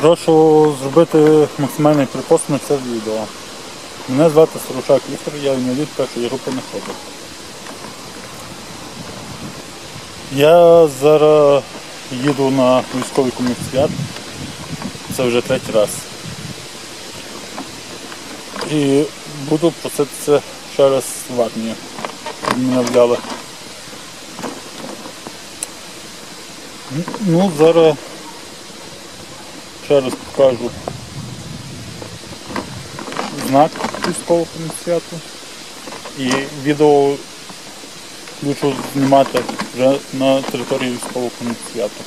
Прошу зробити максимальний припост на це відео. Мене звати Сорочак Віктор, я інвалід першої групи не ходу. Я зараз їду на військовий комісаріат. Це вже третій раз. І буду проситися ще раз в армію. Мене взяли. Ну, зараз ще раз покажу знак військового комісаріату. І відео включу знімати вже на території військового комісаріату.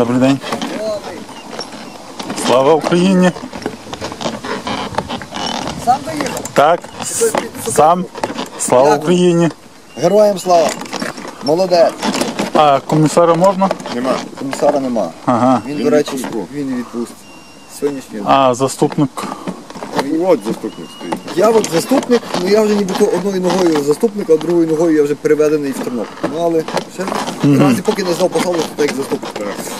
Добрий день. Слава Україні! Сам доїхав. Так, с- сам. Слава Як ви? Україні! Героям слава. Молодець. А комісара можна? Нема. Комісара нема. Ага. Він, Він до речі, відпустку. він відпустить. Сьогоднішній. А, заступник. От заступник стоїть. Я от заступник, ну я вже нібито одною ногою заступник, а другою ногою я вже переведений в Тернопіль. Ну але ще наразі поки не знав посаду, то так як заступник.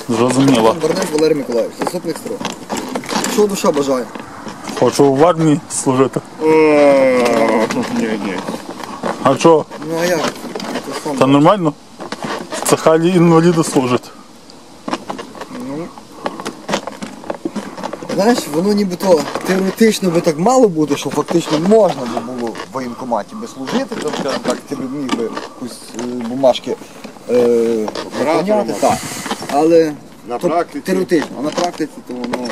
Зрозуміло. Барнець Валерій Миколаївич, заступник строго. Що душа бажає? Хочу в армії служити. Ні, ні. А що? Ну а як? Це сам. Нормально? Це халі інваліди служать. Знаєш, воно нібито теоретично би так мало бути, що фактично можна би було в воєнкоматі би служити, там, скажімо так, ти б міг би якусь е, бумажки е, виконяти, так. Але На то практиці? теоретично, а на практиці то воно.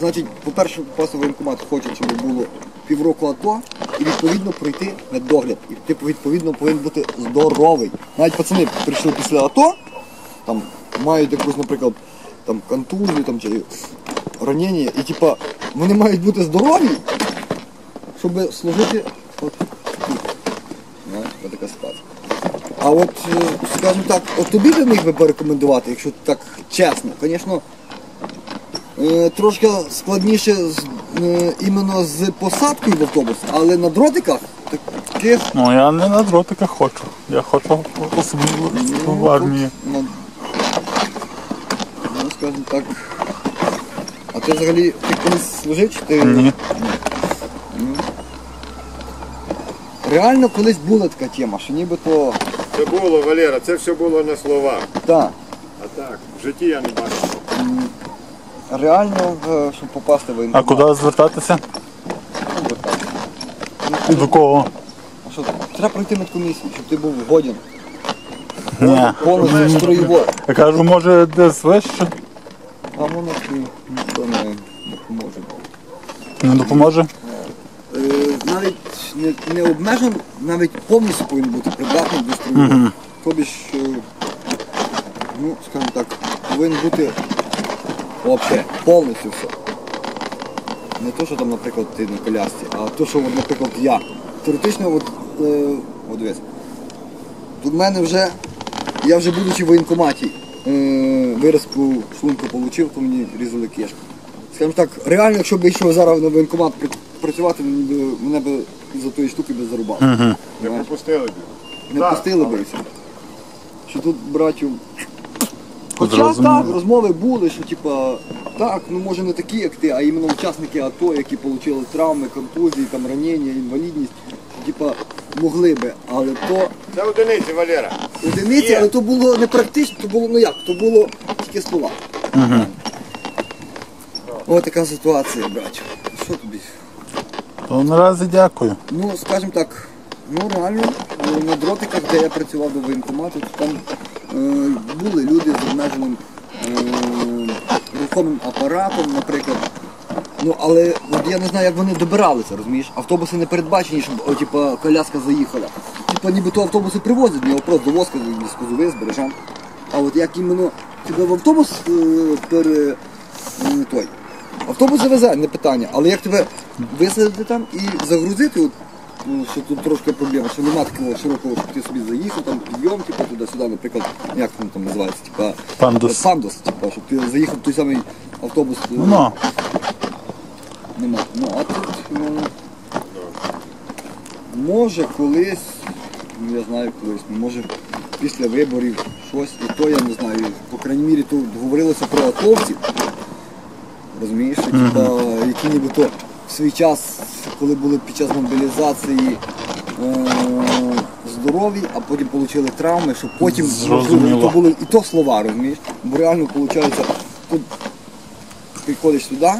Значить, по-перше, просто воєнкомат хоче, щоб було півроку АТО і відповідно пройти медогляд. І ти відповідно повинен бути здоровий. Навіть пацани прийшли після АТО, там мають якусь, наприклад, там контузію там, чи ранення, і типа вони мають бути здорові, щоб служити от тут. Знаєш, така ситуація. А от, е, скажімо так, от тобі би міг би порекомендувати, якщо так чесно, звісно, е, трошки складніше з, е, іменно з посадкою в автобус, але на дротиках таких Ну я не на дротиках хочу. Я хочу особливо в армії. Ну, ну, скажімо так. А ти взагалі ти колись служив чи ти. Ні. Реально колись була така тема, що нібито. Це було, Валера, це все було на словах. Так, А так, в житті я не бачив. реально, в- щоб попасти в А воєнкомат. куди звертатися? Ну, от так. До кого? А що, треба пройти медкомісію, щоб ти був годен. Ні. Повністю строєво. Я кажу, може десь вище А воно тобі ніхто не допоможе. не допоможе. Е, навіть не, не обмежен, навіть повністю повинен бути придатний до строю. Тобі ж, е, ну, скажімо так, повинен бути взагалі повністю все. Не то, що там, наприклад, ти на колясці, а то, що, от, наприклад, я. Теоретично, от, е, от дивись, тут в мене вже, я вже будучи в воєнкоматі, е, виразку шлунку отримав, то мені різали кишку. Скажімо так, реально, якщо б я йшов зараз на воєнкомат працювати, мені би, мене б за тої штуки би зарубали. Не пропустили б. Не Так, пустили і все. Що тут братів. Хоча Зрозуміло. так, розмови були, що типа, так, ну може не такі, як ти, а іменно учасники АТО, які отримали травми, контузії, там ранення, інвалідність, типа, могли би, але то Це одиниці, Валера. одиниці, Є. але то було не практично, то було ну як, то було тільки слова. Ось така ситуація, братів. що тобі? То наразі дякую. Ну, скажімо так, ну реально, е, на дротиках, де я працював до воєнкомату, то там е, були люди з обмеженим е, рухомим апаратом, наприклад. Ну, але от я не знаю, як вони добиралися, розумієш? Автобуси не передбачені, щоб о, типа, коляска заїхала. Типа нібито автобуси привозять, не просто довозка з козови, з бережан. А от як іменно тебе в автобус е, пере, м, той, Автобус завезе, не питання, але як тебе висадити там і загрузити, от, ну, що тут трошки проблема, що нема такого широкого, щоб ти собі заїхав, там підйом, типу, туди-сюди, наприклад, як він там називається, типа Пандус. пандус, типу, щоб ти заїхав в той самий автобус. е, Ну, Нема. Ну, а тут, ну, може колись, ну я знаю колись, ну, може після виборів щось, і то я не знаю. По крайній мірі тут говорилося про атовців. Розумієш, що, типа, які нібито в свій час, коли були під час мобілізації е- здорові, а потім отримали травми, що потім можливо, то були і то слова, розумієш? Бо реально виходить, тут приходиш сюди,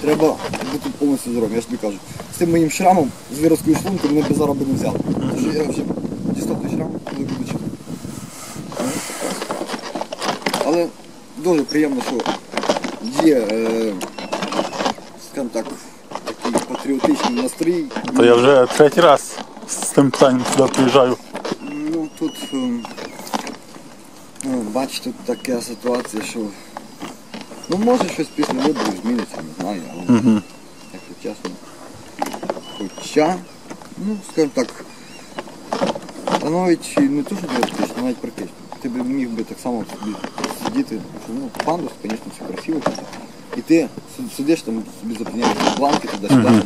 треба бути повністю здоровим. Я ж тобі кажу, з цим моїм шрамом, з виразкою шлунку, мене б зараз би не взяли. Що я вже дістав той шрам, коли будучи. Але дуже приємно, що є, е, скажімо так, такий патріотичний настрій. то я вже третій раз з цим питанням сюди приїжджаю. Ну тут, ем, ну, бач, тут така ситуація, що ну може щось після виборів зміниться, не знаю, але Угу. якщо чесно. Хоча, ну, скажімо так, та навіть не то, що теоретично, навіть практично. Ти б міг би так само собі сидіти, що ну, пандус, звісно, все красиво. І ти си- сидиш там, собі запиняєш бланки туди-сюди. Ну,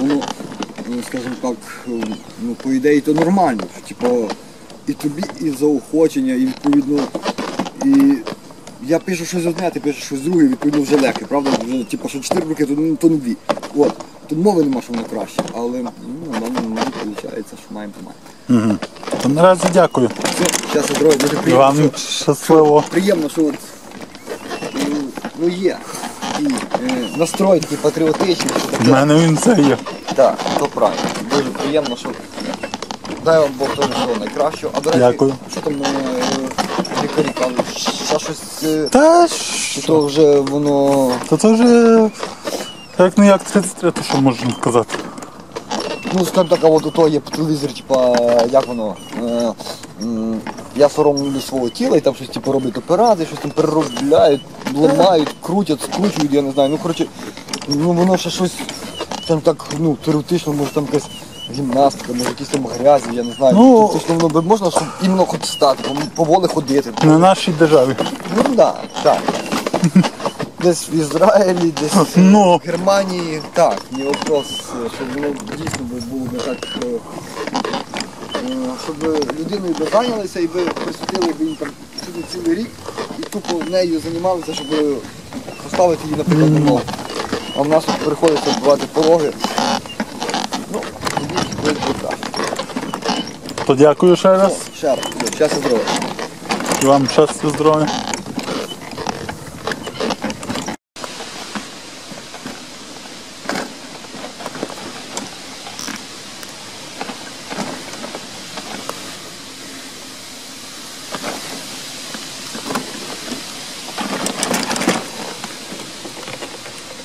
Воно, ну, скажімо так, ну, по ідеї то нормально. Що, типу, і тобі і заохочення, і відповідно. І я пишу щось одне, ти пишеш щось друге, відповідно вже легке, правда? Вже, типу, що 4 роки, то, то не дві. От. Тут мови нема, що воно краще, але ну, на даний момент виходить, що маємо то маємо. Угу. То наразі дякую. Все, щас здоров'я, дуже приємно. вам що- щасливо. приємно, що от, ну, ну є і е, настрой такий патріотичний, що таке. мене він це є. Так, то правильно. Дуже приємно, що дай вам Бог теж всього найкращого. А до речі, Дякую. що там е, лікарі кажуть, ще щось, е, Та чи що? то вже воно. То це вже як не як 33, то що можна сказати. Ну, скажімо так, а от у того є по телевізорі, типа, як воно. Е, м, я соромлю свого тіла і там щось типу, роблять операції, щось там переробляють, ламають, крутять, скручують, я не знаю. Ну, коротше, ну воно ще щось там так, ну, теоретично, може там якась гімнастика, може якісь там грязі, я не знаю. Ну, воно би можна, щоб іменно хоч стати, пом- поволі ходити. На нашій державі. Ну да, так. Десь в Ізраїлі, десь Ну. в Германії, так, не вопрос, е, щоб воно дійсно би було би так, е, е, щоб людиною би зайнялися і би присвятили б їй там цілий, цілий рік і тупо нею займалися, щоб поставити її, наприклад, на ноги. А в нас тут приходиться вбивати пологи. Ну, тоді буде краще. То дякую ще раз. Ще раз, щастя здоров'я. Вам щастя, здоров'я.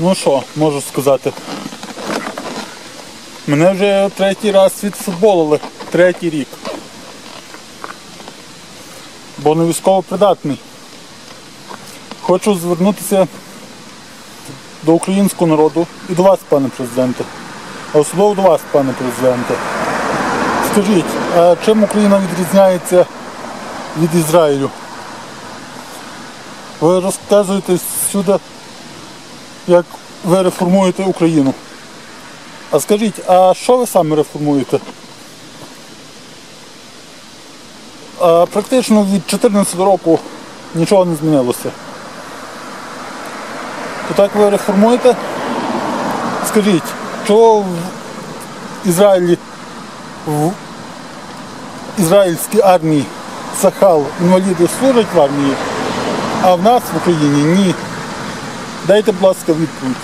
Ну що, можу сказати. Мене вже третій раз відфутболили, третій рік. Бо не військово придатний. Хочу звернутися до українського народу і до вас, пане президенте. А особливо до вас, пане президенте. Скажіть, а чим Україна відрізняється від Ізраїлю? Ви розказуєте всюди, як ви реформуєте Україну. А скажіть, а що ви саме реформуєте? А, практично від 2014 року нічого не змінилося. То так ви реформуєте? Скажіть, чого в Ізраїлі в ізраїльській армії Сахал інваліди служать в армії, а в нас в Україні ні. Дайте, будь ласка, відповідь.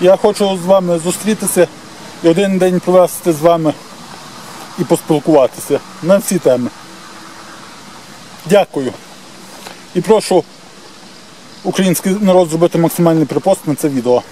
Я хочу з вами зустрітися і один день провести з вами і поспілкуватися на всі теми. Дякую. І прошу український народ зробити максимальний припост на це відео.